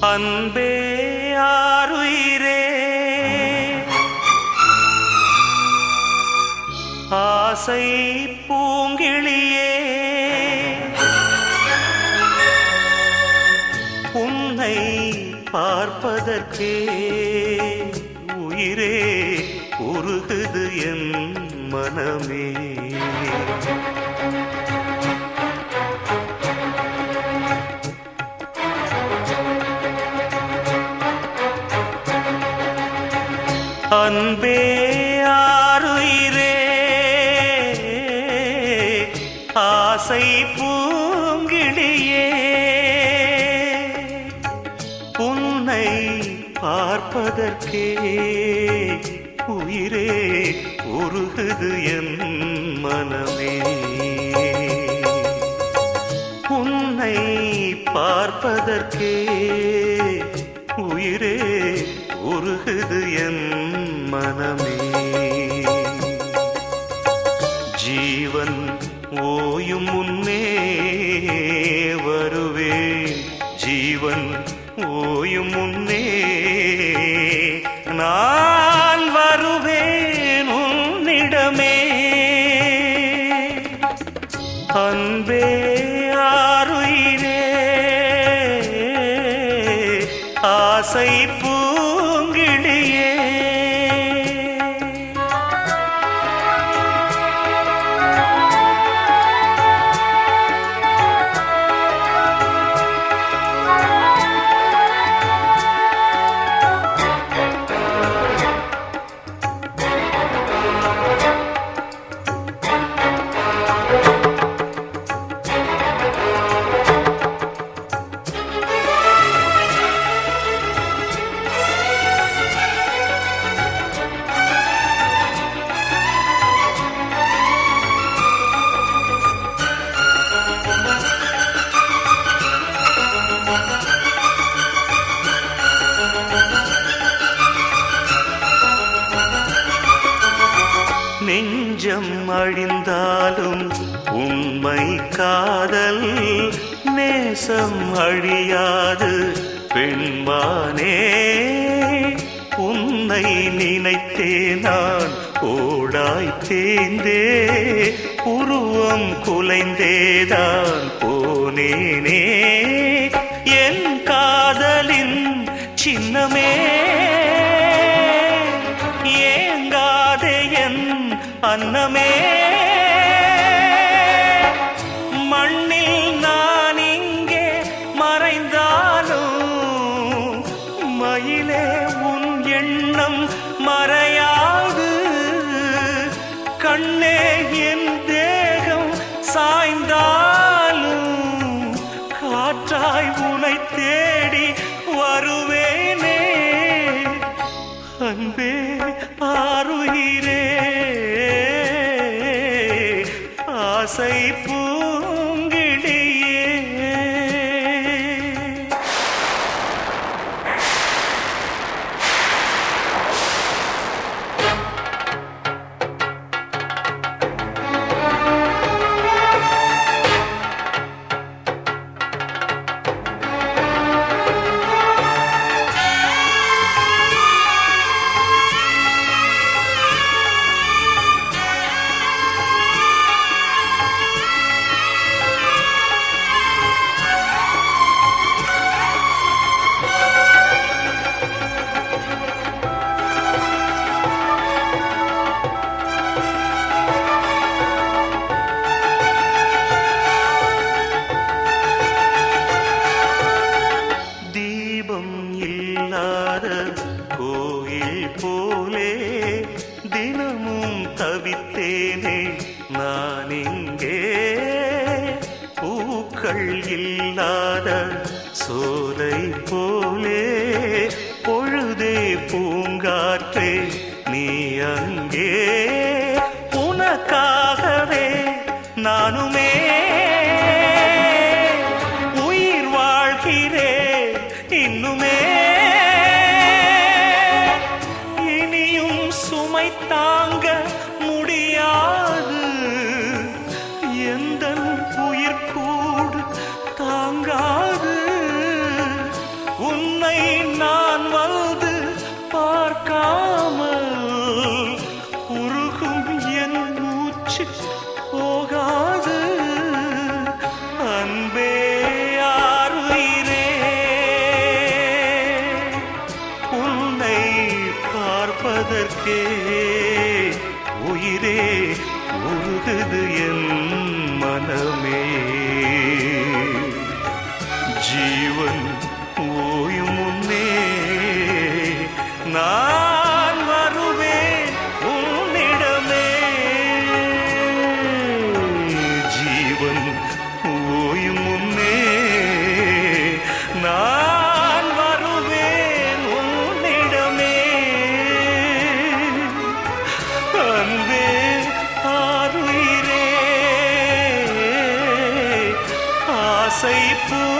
அன்பே ஆறுயிரே ஆசை பூங்கிளியே உன்னை பார்ப்பதற்கே உயிரே உருகுது என் மனமே. அன்பே ஆறுயிரே ஆசை பூங்கிடியே உன்னை பார்ப்பதற்கே உயிரே உருகுது என் மனமே. உன்னை பார்ப்பதற்கே உயிரே உருகுது என் மனமே. ஜீவன் ஓயும் முன்னே வருவேன் ஜீவன் ஓயும் முன்னே நான் வருவேன் உன்னிடமே. அன்பே ஆருயிரே ஆசை பூங்கிடியே நெஞ்சம் அழிந்தாலும் உண்மை காதல் நேசம் அழியாது. பெண்மானே உன்னை நினைத்தே நான் ஓடாய் தேந்தே உருவம் குலைந்தேதான் போனேனே. என் காதலின் சின்னமே அன்னமே. மண்ணில் நான் இங்கே மறைந்தாலும் மயிலே உன் எண்ணம் மறையாது. கண்ணே என் தேகம் சாய்ந்தாலும் காற்றாய் உனைத்தே நான் இங்கே. பூக்கள் இல்லாத சோலை போலே பொழுதே பூங்காற்றே நீ தாங்காது. உன்னை நான் வந்து பார்க்காமல் உருகும் என் மூச்சு போகாது. அன்பே யாருயிரே உன்னை பார்ப்பதற்கே உயிரே உருகுது என் நான் வருவேன் உன்னிடமே. ஜீவன் ஓயும் முன்னே. நான் வருவேன் உன்னிடமே. அன்பே ஆறுயிரே. ஆசை பூ